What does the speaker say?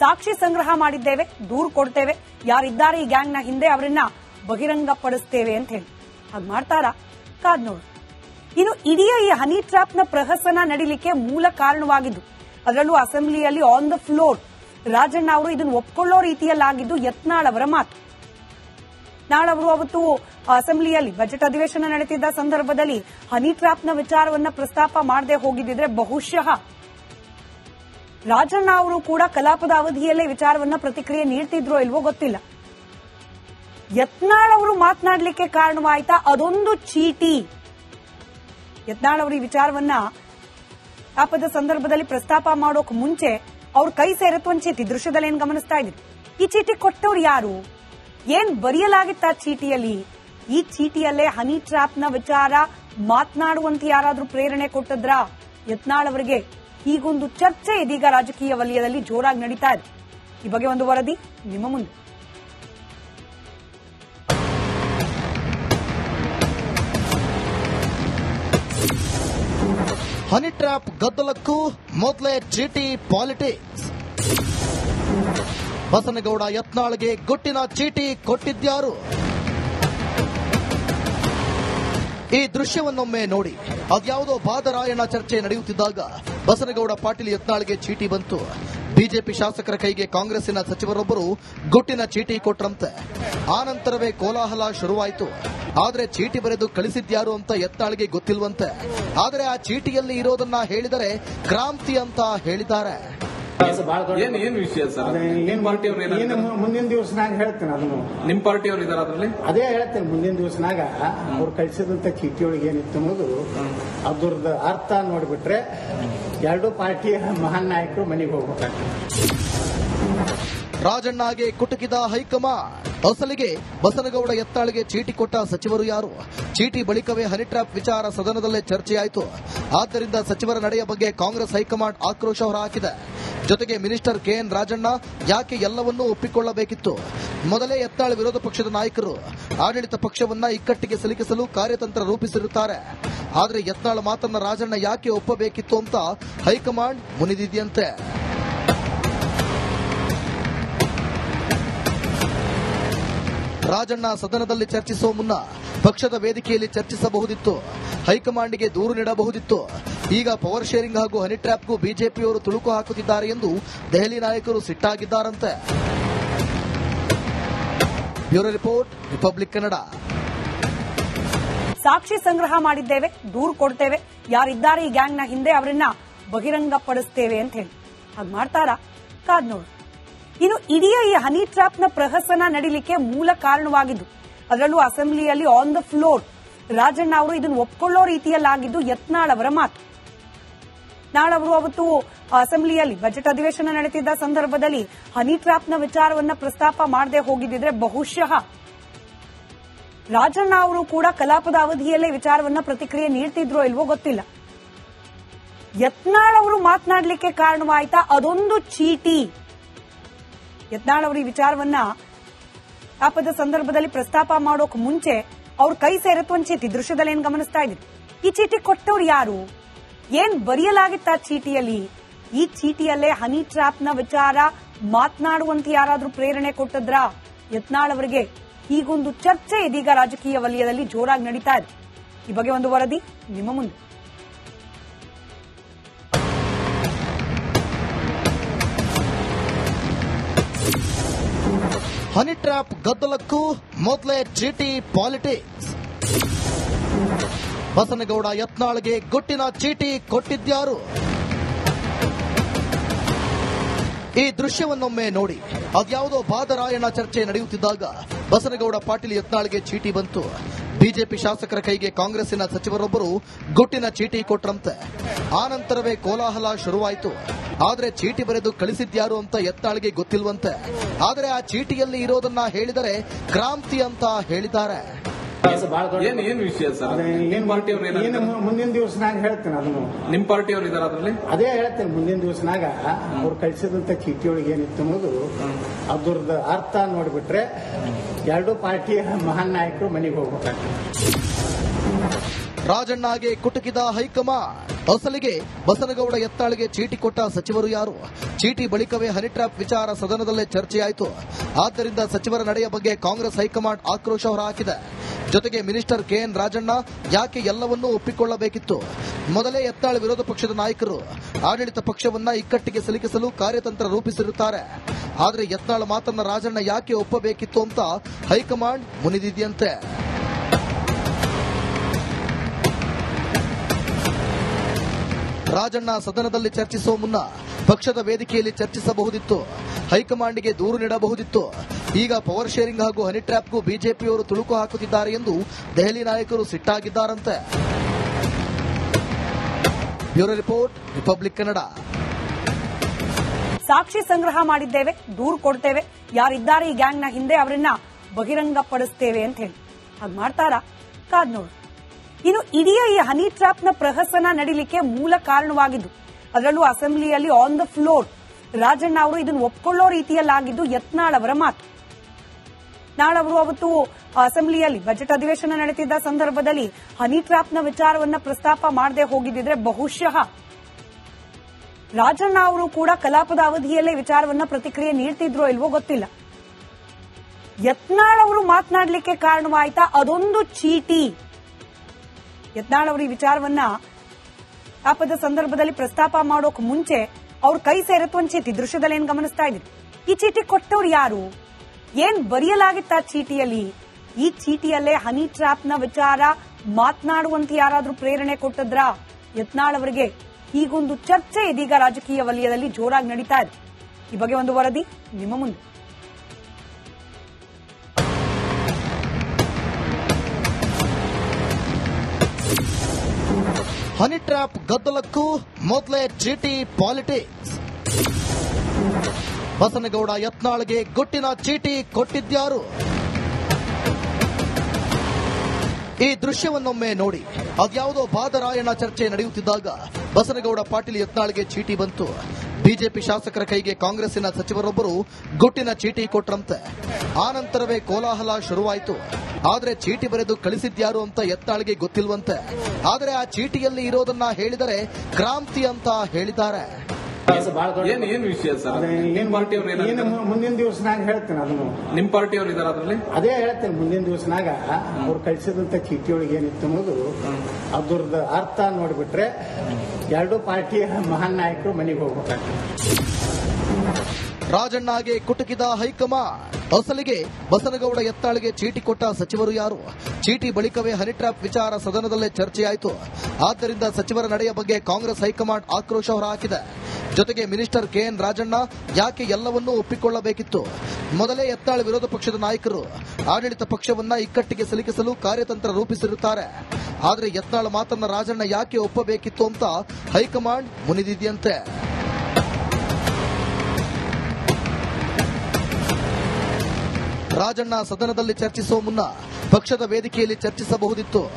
ಸಾಕ್ಷಿ ಸಂಗ್ರಹ ಮಾಡಿದ್ದೇವೆ, ದೂರು ಕೊಡ್ತೇವೆ. ಯಾರಿದ್ದಾರೆ ಈ ಗ್ಯಾಂಗ್ನ ಹಿಂದೆ ಅವರನ್ನ ಬಹಿರಂಗಪಡಿಸ್ತೇವೆ ಅಂತ ಹೇಳಿ. ಹಾಗೆ ಮಾಡ್ತಾರಾ? ಕಾದ್ ನೋಡಿ. ಇನ್ನು ಇಡೀ ಈ ಹನಿ ಟ್ರಾಪ್ನ ಪ್ರಹಸನ ನಡಿಲಿಕ್ಕೆ ಮೂಲ ಕಾರಣವಾಗಿದ್ದು, ಅದರಲ್ಲೂ ಅಸೆಂಬ್ಲಿಯಲ್ಲಿ ಆನ್ ದ ಫ್ಲೋರ್ ರಾಜಣ್ಣ ಅವರು ಇದನ್ನು ಒಪ್ಕೊಳ್ಳೋ ರೀತಿಯಲ್ಲಾಗಿದ್ದು ಯತ್ನಾಳ್ ಅವರ ಮಾತು. ನಾಳೆ ಅವರು ಅವತ್ತು ಅಸೆಂಬ್ಲಿಯಲ್ಲಿ ಬಜೆಟ್ ಅಧಿವೇಶನ ನಡೀತಿದ್ದ ಸಂದರ್ಭದಲ್ಲಿ ಹನಿ ಟ್ರಾಪ್ನ ವಿಚಾರವನ್ನ ಪ್ರಸ್ತಾಪ ಮಾಡದೆ ಹೋಗಿದ್ದಿದ್ರೆ ಬಹುಶಃ ರಾಜಣ್ಣ ಅವರು ಕೂಡ ಕಲಾಪದ ಅವಧಿಯಲ್ಲೇ ವಿಚಾರವನ್ನ ಪ್ರತಿಕ್ರಿಯೆ ನೀಡ್ತಿದ್ರೋ ಇಲ್ವೋ ಗೊತ್ತಿಲ್ಲ. ಯತ್ನಾಳ್ ಅವರು ಮಾತನಾಡಲಿಕ್ಕೆ ಕಾರಣವಾಯ್ತಾ ಅದೊಂದು ಚೀಟಿ. ಯತ್ನಾಳ್ ಅವರು ಈ ವಿಚಾರವನ್ನ ಕಲಾಪದ ಸಂದರ್ಭದಲ್ಲಿ ಪ್ರಸ್ತಾಪ ಮಾಡೋಕ್ ಮುಂಚೆ ಅವ್ರ ಕೈ ಸೇರತ್ತು ಒಂದ್ ಚೀಟಿ, ದೃಶ್ಯದಲ್ಲಿ ಏನ್ ಗಮನಿಸ್ತಾ ಇದ್ರಿ ಈ ಚೀಟಿ ಕೊಟ್ಟವ್ರು ಯಾರು? ಏನ್ ಬರೆಯಲಾಗಿತ್ತ ಚೀಟಿಯಲ್ಲಿ? ಈ ಚೀಟಿಯಲ್ಲೇ ಹನಿ ಟ್ರಾಪ್ನ ವಿಚಾರ ಮಾತನಾಡುವಂತ ಯಾರಾದ್ರೂ ಪ್ರೇರಣೆ ಕೊಟ್ಟದ್ರಾ? ಯತ್ನಾಳ್ ಅವರಿಗೆ ಹೀಗೊಂದು ಚರ್ಚೆ ಇದೀಗ ರಾಜಕೀಯ ವಲಯದಲ್ಲಿ ಜೋರಾಗಿ ನಡೀತಾ ಇದೆ. ಈ ಬಗ್ಗೆ ಒಂದು ವರದಿ ನಿಮ್ಮ ಮುಂದೆ. ಹನಿ ಟ್ರ್ಯಾಪ್ ಗದ್ದಲಕ್ಕೂ ಮೊದಲೇ ಚೀಟಿ ಪಾಲಿಟಿಕ್ಸ್ ಬಸನಗೌಡ ಯತ್ನಾಳ್ಗೆ ಗುಟ್ಟಿನ ಚೀಟಿ ಕೊಟ್ಟಿದ್ಯಾರು? ಈ ದೃಶ್ಯವನ್ನೊಮ್ಮೆ ನೋಡಿ ಅದ್ಯಾವುದೋ ಬಾದರಾಯಣ ಚರ್ಚೆ ನಡೆಯುತ್ತಿದ್ದಾಗ ಬಸನಗೌಡ ಪಾಟೀಲ್ ಯತ್ನಾಳ್ಗೆ ಚೀಟಿ ಬಂತು. ಬಿಜೆಪಿ ಶಾಸಕರ ಕೈಗೆ ಕಾಂಗ್ರೆಸ್ಸಿನ ಸಚಿವರೊಬ್ಬರು ಗುಟ್ಟಿನ ಚೀಟಿ ಕೊಟ್ರಂತೆ. ಆ ನಂತರವೇ ಕೋಲಾಹಲ ಶುರುವಾಯಿತು. ಆದರೆ ಚೀಟಿ ಬರೆದು ಕಳಿಸಿದ್ಯಾರು ಅಂತ ಯತ್ನಾಳ್ಗೆ ಗೊತ್ತಿಲ್ವಂತೆ. ಆದರೆ ಆ ಚೀಟಿಯಲ್ಲಿ ಇರೋದನ್ನ ಹೇಳಿದರೆ ಕ್ರಾಂತಿ ಅಂತ ಹೇಳಿದ್ದಾರೆ. ಏನ್ ಏನ್ ವಿಷಯ ಸರ್ ನಿಮ್ ಮು- ಮುಂದಿನ ದಿವಸನಾಗ ಹೇಳ್ತೇನೆ ಅದನ್ನು. ನಿಮ್ ಪಾರ್ಟಿಯವ್ರು ಇದಾರ ಅದ್ರಲ್ಲಿ? ಅದೇ ಹೇಳ್ತೇನೆ ಮುಂದಿನ ದಿವಸನಾಗ ಅವ್ರು ಕಳಿಸಿದಂತ ಚೀಟಿ ಒಳಗೆ ಏನಿತ್ತು ಅನ್ನೋದು ಅದ್ರದ್ದು ಅರ್ಥ ನೋಡ್ಬಿಟ್ರೆ ಎರಡೂ ಪಾರ್ಟಿಯ ಮಹಾನ್ ನಾಯಕರು ಮನೆಗೆ ಹೋಗ್ಬೇಕಾಗ್ತದೆ. ರಾಜಣ್ಣಗೆ ಕುಟುಕಿದ ಹೈಕಮಾಂಡ್. ಅಸಲಿಗೆ ಬಸನಗೌಡ ಎತ್ತಾಳಿಗೆ ಚೀಟಿ ಕೊಟ್ಟ ಸಚಿವರು ಯಾರು? ಚೀಟಿ ಬಳಿಕವೇ ಹನಿಟ್ರಾಪ್ ವಿಚಾರ ಸದನದಲ್ಲೇ ಚರ್ಚೆಯಾಯಿತು. ಆದ್ದರಿಂದ ಸಚಿವರ ನಡೆಯ ಬಗ್ಗೆ ಕಾಂಗ್ರೆಸ್ ಹೈಕಮಾಂಡ್ ಆಕ್ರೋಶ ಹೊರಹಾಕಿದೆ. ಜೊತೆಗೆ ಮಿನಿಸ್ಟರ್ ಕೆಎನ್ ರಾಜಣ್ಣ ಯಾಕೆ ಎಲ್ಲವನ್ನೂ ಒಪ್ಪಿಕೊಳ್ಳಬೇಕಿತ್ತು? ಮೊದಲೇ ಎತ್ತಾಳ ವಿರೋಧ ಪಕ್ಷದ ನಾಯಕರು ಆಡಳಿತ ಪಕ್ಷವನ್ನ ಇಕ್ಕಟ್ಟಿಗೆ ಸಿಲುಕಿಸಲು ಕಾರ್ಯತಂತ್ರ ರೂಪಿಸಿರುತ್ತಾರೆ. ಆದರೆ ಎತ್ತಾಳ ಮಾತನ್ನ ರಾಜಣ್ಣ ಯಾಕೆ ಒಪ್ಪಬೇಕಿತ್ತು ಅಂತ ಹೈಕಮಾಂಡ್ ಮುನಿದಿದೆಯಂತೆ. ರಾಜಣ್ಣ ಸದನದಲ್ಲಿ ಚರ್ಚಿಸುವ ಮುನ್ನ ಪಕ್ಷದ ವೇದಿಕೆಯಲ್ಲಿ ಚರ್ಚಿಸಬಹುದಿತ್ತು. ಹೈಕಮಾಂಡ್ಗೆ ದೂರು ನೀಡಬಹುದಿತ್ತು. ಈಗ ಪವರ್ ಶೇರಿಂಗ್ ಹಾಗೂ ಹನಿ ಟ್ರ್ಯಾಪ್ಗೂ ಬಿಜೆಪಿಯವರು ತುಳುಕು ಹಾಕುತ್ತಿದ್ದಾರೆ ಎಂದು ದೆಹಲಿ ನಾಯಕರು ಸಿಟ್ಟಾಗಿದ್ದಾರಂತೆ. Bureau report, Republic Kannada. ಸಾಕ್ಷಿ ಸಂಗ್ರಹ ಮಾಡಿದ್ದೇವೆ, ದೂರು ಕೊಡ್ತೇವೆ. ಯಾರಿದ್ದಾರೆ ಈ ಗ್ಯಾಂಗ್ನ ಹಿಂದೆ ಅವರನ್ನ ಬಹಿರಂಗಪಡಿಸ್ತೇವೆ ಅಂತ ಹೇಳಿ. ಹಾಗೆ ಮಾಡ್ತಾರಾ? ಕಾದ್ ನೋಡು ಇನ್ನು ಇಡೀ ಈ ಹನಿ ಟ್ರಾಪ್ನ ಪ್ರಹಸನ ನಡೀಲಿಕ್ಕೆ ಮೂಲ ಕಾರಣವಾಗಿದ್ದು, ಅದರಲ್ಲೂ ಅಸೆಂಬ್ಲಿಯಲ್ಲಿ ಆನ್ ದ ಫ್ಲೋರ್ ರಾಜಣ್ಣ ಅವರು ಇದನ್ನು ಒಪ್ಕೊಳ್ಳೋ ರೀತಿಯಲ್ಲಾಗಿದ್ದು ಯತ್ನಾಳ್ ಅವರ ಮಾತು. ನಾಳೆ ಅವರು ಅವತ್ತು ಅಸೆಂಬ್ಲಿಯಲ್ಲಿ ಬಜೆಟ್ ಅಧಿವೇಶನ ನಡೆಸಿದ್ದ ಸಂದರ್ಭದಲ್ಲಿ ಹನಿ ಟ್ರ್ಯಾಪ್ನ ವಿಚಾರವನ್ನ ಪ್ರಸ್ತಾಪ ಮಾಡದೆ ಹೋಗಿದ್ದಿದ್ರೆ ಬಹುಶಃ ರಾಜಣ್ಣ ಅವರು ಕೂಡ ಕಲಾಪದ ಅವಧಿಯಲ್ಲೇ ವಿಚಾರವನ್ನ ಪ್ರತಿಕ್ರಿಯೆ ನೀಡ್ತಿದ್ರೋ ಇಲ್ವೋ ಗೊತ್ತಿಲ್ಲ. ಯತ್ನಾಳ್ ಅವರು ಮಾತನಾಡಲಿಕ್ಕೆ ಕಾರಣವಾಯ್ತಾ ಅದೊಂದು ಚೀಟಿ. ಯತ್ನಾಳ್ ಅವರು ಈ ವಿಚಾರವನ್ನ ಆಪದ ಸಂದರ್ಭದಲ್ಲಿ ಪ್ರಸ್ತಾಪ ಮಾಡೋಕ್ ಮುಂಚೆ ಅವ್ರ ಕೈ ಸೇರತ್ ಒಂದ್ ಚೀಟಿ, ದೃಶ್ಯದಲ್ಲಿ ಏನ್ ಗಮನಿಸ್ತಾ ಇದ್ರಿ? ಈ ಚೀಟಿ ಕೊಟ್ಟವ್ರು ಯಾರು? ಏನ್ ಬರೆಯಲಾಗಿತ್ತ ಚೀಟಿಯಲ್ಲಿ? ಈ ಚೀಟಿಯಲ್ಲೇ ಹನಿ ಟ್ರಾಪ್ನ ವಿಚಾರ ಮಾತನಾಡುವಂತ ಯಾರಾದ್ರೂ ಪ್ರೇರಣೆ ಕೊಟ್ಟದ್ರ? ಯತ್ನಾಳ್ ಅವರಿಗೆ ಹೀಗೊಂದು ಚರ್ಚೆ ಇದೀಗ ರಾಜಕೀಯ ವಲಯದಲ್ಲಿ ಜೋರಾಗಿ ನಡೀತಾ ಇದೆ. ಈ ಬಗ್ಗೆ ಒಂದು ವರದಿ ನಿಮ್ಮ ಮುಂದೆ. ಹನಿ ಟ್ರ್ಯಾಪ್ ಗದ್ದಲಕ್ಕೂ ಮೊದಲೇ ಚೀಟಿ ಪಾಲಿಟಿಕ್ಸ್. ಬಸನಗೌಡ ಯತ್ನಾಳ್ಗೆ ಗುಟ್ಟಿನ ಚೀಟಿ ಕೊಟ್ಟಿದ್ಯಾರು? ಈ ದೃಶ್ಯವನ್ನೊಮ್ಮೆ ನೋಡಿ. ಅದ್ಯಾವುದೋ ಬಾದರಾಯಣ ಚರ್ಚೆ ನಡೆಯುತ್ತಿದ್ದಾಗ ಬಸನಗೌಡ ಪಾಟೀಲ್ ಯತ್ನಾಳ್ಗೆ ಚೀಟಿ ಬಂತು. ಬಿಜೆಪಿ ಶಾಸಕರ ಕೈಗೆ ಕಾಂಗ್ರೆಸ್ಸಿನ ಸಚಿವರೊಬ್ಬರು ಗುಟ್ಟಿನ ಚೀಟಿ ಕೊಟ್ರಂತೆ. ಆ ನಂತರವೇ ಕೋಲಾಹಲ ಶುರುವಾಯಿತು. ಆದರೆ ಚೀಟಿ ಬರೆದು ಕಳಿಸಿದ್ಯಾರು ಅಂತ ಎತ್ತಾಳಿಗೆ ಗೊತ್ತಿಲ್ವಂತೆ. ಆದರೆ ಆ ಚೀಟಿಯಲ್ಲಿ ಇರೋದನ್ನ ಹೇಳಿದರೆ ಕ್ರಾಂತಿ ಅಂತ ಹೇಳಿದ್ದಾರೆ. ಏನ್ ಏನ್ ವಿಷಯ ಸರ್? ಏನ್ ಏನು ಮುಂದಿನ ದಿವಸನಾಗ ಹೇಳ್ತೇನೆ ಅದನ್ನು. ನಿಮ್ ಪಾರ್ಟಿಯವ್ರು ಇದಾರ ಅದ್ರಲ್ಲಿ? ಅದೇ ಹೇಳ್ತೇನೆ ಮುಂದಿನ ದಿವಸನಾಗ. ಅವ್ರು ಕಳಿಸಿದಂತ ಚೀಟಿ ಒಳಗೆ ಏನಿತ್ತು ಅನ್ನೋದು ಅದ್ರದ ಅರ್ಥ ನೋಡ್ಬಿಟ್ರೆ ಎರಡೂ ಪಾರ್ಟಿಯ ಮಹಾನ್ ನಾಯಕರು ಮನೆಗೆ ಹೋಗ್ಬೇಕಾಗ್ತದೆ. ರಾಜಣ್ಣಗೆ ಕುಟುಕಿದ ಹೈಕಮಾಂಡ್. ಅಸಲಿಗೆ ಬಸನಗೌಡ ಎತ್ತಾಳಿಗೆ ಚೀಟಿ ಕೊಟ್ಟ ಸಚಿವರು ಯಾರು? ಚೀಟಿ ಬಳಿಕವೇ ಹನಿಟ್ರಾಪ್ ವಿಚಾರ ಸದನದಲ್ಲೇ ಚರ್ಚೆಯಾಯಿತು. ಆದ್ದರಿಂದ ಸಚಿವರ ನಡೆಯ ಬಗ್ಗೆ ಕಾಂಗ್ರೆಸ್ ಹೈಕಮಾಂಡ್ ಆಕ್ರೋಶ ಹೊರಹಾಕಿದೆ. ಜೊತೆಗೆ ಮಿನಿಸ್ಟರ್ ಕೆಎನ್ ರಾಜಣ್ಣ ಯಾಕೆ ಎಲ್ಲವನ್ನೂ ಒಪ್ಪಿಕೊಳ್ಳಬೇಕಿತ್ತು? ಮೊದಲೇ ಎತ್ತಾಳ ವಿರೋಧ ಪಕ್ಷದ ನಾಯಕರು ಆಡಳಿತ ಪಕ್ಷವನ್ನ ಇಕ್ಕಟ್ಟಿಗೆ ಸಿಲುಕಿಸಲು ಕಾರ್ಯತಂತ್ರ ರೂಪಿಸಿರುತ್ತಾರೆ. ಆದರೆ ಎತ್ತಾಳ ಮಾತನ್ನ ರಾಜಣ್ಣ ಯಾಕೆ ಒಪ್ಪಬೇಕಿತ್ತು ಅಂತ ಹೈಕಮಾಂಡ್ ಮುನಿದಿದೆಯಂತೆ. ರಾಜಣ್ಣ ಸದನದಲ್ಲಿ ಚರ್ಚಿಸುವ ಮುನ್ನ ಪಕ್ಷದ ವೇದಿಕೆಯಲ್ಲಿ ಚರ್ಚಿಸಬಹುದಿತ್ತು. ಹೈಕಮಾಂಡ್ಗೆ ದೂರು ನೀಡಬಹುದಿತ್ತು. ಈಗ ಪವರ್ ಶೇರಿಂಗ್ ಹಾಗೂ ಹನಿ ಟ್ರ್ಯಾಪ್ಗೂ ಬಿಜೆಪಿಯವರು ತುಳುಕು ಹಾಕುತ್ತಿದ್ದಾರೆ ಎಂದು ದೆಹಲಿ ನಾಯಕರು ಸಿಟ್ಟಾಗಿದ್ದಾರಂತೆ. Bureau report, Republic Kannada. ಸಾಕ್ಷಿ ಸಂಗ್ರಹ ಮಾಡಿದ್ದೇವೆ, ದೂರು ಕೊಡ್ತೇವೆ. ಯಾರಿದ್ದಾರೆ ಈ ಗ್ಯಾಂಗ್ನ ಹಿಂದೆ ಅವರನ್ನ ಬಹಿರಂಗಪಡಿಸ್ತೇವೆ ಅಂತ ಹೇಳಿ. ಹಾಗೆ ಮಾಡ್ತಾರಾ? ಕಾದ್ ನೋಡು ಇನ್ನು ಇಡೀ ಈ ಹನಿ ಟ್ರಾಪ್ನ ಪ್ರಹಸನ ನಡೀಲಿಕ್ಕೆ ಮೂಲ ಕಾರಣವಾಗಿದ್ದು, ಅದರಲ್ಲೂ ಅಸೆಂಬ್ಲಿಯಲ್ಲಿ ಆನ್ ದ ಫ್ಲೋರ್ ರಾಜಣ್ಣ ಅವರು ಇದನ್ನು ಒಪ್ಕೊಳ್ಳೋ ರೀತಿಯಲ್ಲಾಗಿದ್ದು ಯತ್ನಾಳ್ ಅವರ ಮಾತು. ನಾಳೆ ಅವರು ಅವತ್ತು ಅಸೆಂಬ್ಲಿಯಲ್ಲಿ ಬಜೆಟ್ ಅಧಿವೇಶನ ನಡೆಸಿದ್ದ ಸಂದರ್ಭದಲ್ಲಿ ಹನಿ ಟ್ರಾಪ್ನ ವಿಚಾರವನ್ನ ಪ್ರಸ್ತಾಪ ಮಾಡದೆ ಹೋಗಿದ್ದಿದ್ರೆ ಬಹುಶಃ ರಾಜಣ್ಣ ಅವರು ಕೂಡ ಕಲಾಪದ ಅವಧಿಯಲ್ಲೇ ವಿಚಾರವನ್ನ ಪ್ರತಿಕ್ರಿಯೆ ನೀಡ್ತಿದ್ರೋ ಇಲ್ವೋ ಗೊತ್ತಿಲ್ಲ. ಯತ್ನಾಳ್ ಅವರು ಮಾತನಾಡಲಿಕ್ಕೆ ಕಾರಣವಾಯ್ತಾ ಅದೊಂದು ಚೀಟಿ. ಯತ್ನಾಳ್ ಅವರು ಈ ವಿಚಾರವನ್ನ ಆಪದ ಸಂದರ್ಭದಲ್ಲಿ ಪ್ರಸ್ತಾಪ ಮಾಡೋಕ್ ಮುಂಚೆ ಅವ್ರ ಕೈ ಸೇರತ್ತು ಒಂದ್ ಚೀಟಿ, ದೃಶ್ಯದಲ್ಲಿ ಏನ್ ಗಮನಿಸ್ತಾ ಇದ್ರಿ ಈ ಚೀಟಿ ಕೊಟ್ಟವ್ರು ಯಾರು? ಏನ್ ಬರೆಯಲಾಗಿತ್ತ ಚೀಟಿಯಲ್ಲಿ? ಈ ಚೀಟಿಯಲ್ಲೇ ಹನಿ ಟ್ರಾಪ್ನ ವಿಚಾರ ಮಾತನಾಡುವಂತ ಯಾರಾದ್ರೂ ಪ್ರೇರಣೆ ಕೊಟ್ಟದ್ರ? ಯತ್ನಾಳ್ ಅವರಿಗೆ ಹೀಗೊಂದು ಚರ್ಚೆ ಇದೀಗ ರಾಜಕೀಯ ವಲಯದಲ್ಲಿ ಜೋರಾಗಿ ನಡೀತಾ ಇದೆ. ಈ ಬಗ್ಗೆ ಒಂದು ವರದಿ, ನಿಮ್ಮ ಮುಂದೆ. ಹನಿ ಟ್ರ್ಯಾಪ್ ಗದ್ದಲಕ್ಕೂ ಮೊದಲೇ ಚೀಟಿ ಪಾಲಿಟಿಕ್ಸ್ ಬಸನಗೌಡ ಯತ್ನಾಳ್ಗೆ ಗುಟ್ಟಿನ ಚೀಟಿ ಕೊಟ್ಟಿದ್ಯಾರು? ಈ ದೃಶ್ಯವನ್ನೊಮ್ಮೆ ನೋಡಿ. ಅದ್ಯಾವುದೋ ಬಾದರಾಯಣ ಚರ್ಚೆ ನಡೆಯುತ್ತಿದ್ದಾಗ ಬಸನಗೌಡ ಪಾಟೀಲ್ ಯತ್ನಾಳ್ಗೆ ಚೀಟಿ ಬಂತು. ಬಿಜೆಪಿ ಶಾಸಕರ ಕೈಗೆ ಕಾಂಗ್ರೆಸ್ಸಿನ ಸಚಿವರೊಬ್ಬರು ಗುಟ್ಟಿನ ಚೀಟಿ ಕೊಟ್ರಂತೆ. ಆ ನಂತರವೇ ಕೋಲಾಹಲ ಶುರುವಾಯಿತು. ಆದರೆ ಚೀಟಿ ಬರೆದು ಕಳಿಸಿದ್ಯಾರು ಅಂತ ಎತ್ತಾಳಿಗೆ ಗೊತ್ತಿಲ್ವಂತೆ. ಆದರೆ ಆ ಚೀಟಿಯಲ್ಲಿ ಇರೋದನ್ನ ಹೇಳಿದರೆ ಕ್ರಾಂತಿ ಅಂತ ಹೇಳಿದ್ದಾರೆ. ಏನ್ ಏನ್ ವಿಷಯ ಸರ್? ಅದೇ ನಿಮ್ ಏನ್ ಪಾರ್ಟಿ ಅವ್ರು ಏನು ಏನಾದ್ರು ಮುಂದಿನ ದಿವಸನಾಗ ಹೇಳ್ತೇನೆ ಅದನ್ನು. ನಿಮ್ ಪಾರ್ಟಿ ಅವರು ಇದಾರೆ ಅದ್ರಲ್ಲಿ? ಅದೇ ಹೇಳ್ತೇನೆ ಮುಂದಿನ ದಿವಸನಾಗ ಅವ್ರು ಕಳಿಸಿದಂತ ಚೀಟಿ ಒಳಗೆ ಏನಿತ್ತು ಅನ್ನೋದು ಅದ್ರದ್ದು ಅರ್ಥ ನೋಡ್ಬಿಟ್ರೆ ಎರಡು ಪಾರ್ಟಿಯ ಮಹಾನ್ ನಾಯಕರು ಮನೆಗೆ ಹೋಗ್ಬೇಕಾಗ್ತದೆ. ರಾಜಣ್ಣಗೆ ಕುಟುಕಿದ ಹೈಕಮಾಂಡ್. ಅಸಲಿಗೆ ಬಸನಗೌಡ ಎತ್ತಾಳಿಗೆ ಚೀಟಿ ಕೊಟ್ಟ ಸಚಿವರು ಯಾರು? ಚೀಟಿ ಬಳಿಕವೇ ಹನಿಟ್ರಾಪ್ ವಿಚಾರ ಸದನದಲ್ಲೇ ಚರ್ಚೆಯಾಯಿತು. ಆದ್ದರಿಂದ ಸಚಿವರ ನಡೆಯ ಬಗ್ಗೆ ಕಾಂಗ್ರೆಸ್ ಹೈಕಮಾಂಡ್ ಆಕ್ರೋಶ ಹೊರಹಾಕಿದೆ. ಜೊತೆಗೆ ಮಿನಿಸ್ಟರ್ ಕೆಎನ್ ರಾಜಣ್ಣ ಯಾಕೆ ಎಲ್ಲವನ್ನೂ ಒಪ್ಪಿಕೊಳ್ಳಬೇಕಿತ್ತು? ಮೊದಲೇ ಎತ್ತಾಳ ವಿರೋಧ ಪಕ್ಷದ ನಾಯಕರು ಆಡಳಿತ ಪಕ್ಷವನ್ನ ಇಕ್ಕಟ್ಟಿಗೆ ಸಿಲುಕಿಸಲು ಕಾರ್ಯತಂತ್ರ ರೂಪಿಸಿರುತ್ತಾರೆ. ಆದರೆ ಯತ್ನಾಳ್ ಮಾತನ್ನ ರಾಜಣ್ಣ ಯಾಕೆ ಒಪ್ಪಬೇಕಿತ್ತು ಅಂತ ಹೈಕಮಾಂಡ್ ಮುನಿದಿದೆಯಂತೆ. ರಾಜಣ್ಣ ಸದನದಲ್ಲಿ ಚರ್ಚಿಸುವ ಮುನ್ನ ಪಕ್ಷದ ವೇದಿಕೆಯಲ್ಲಿ ಚರ್ಚಿಸಬಹುದಿತ್ತು.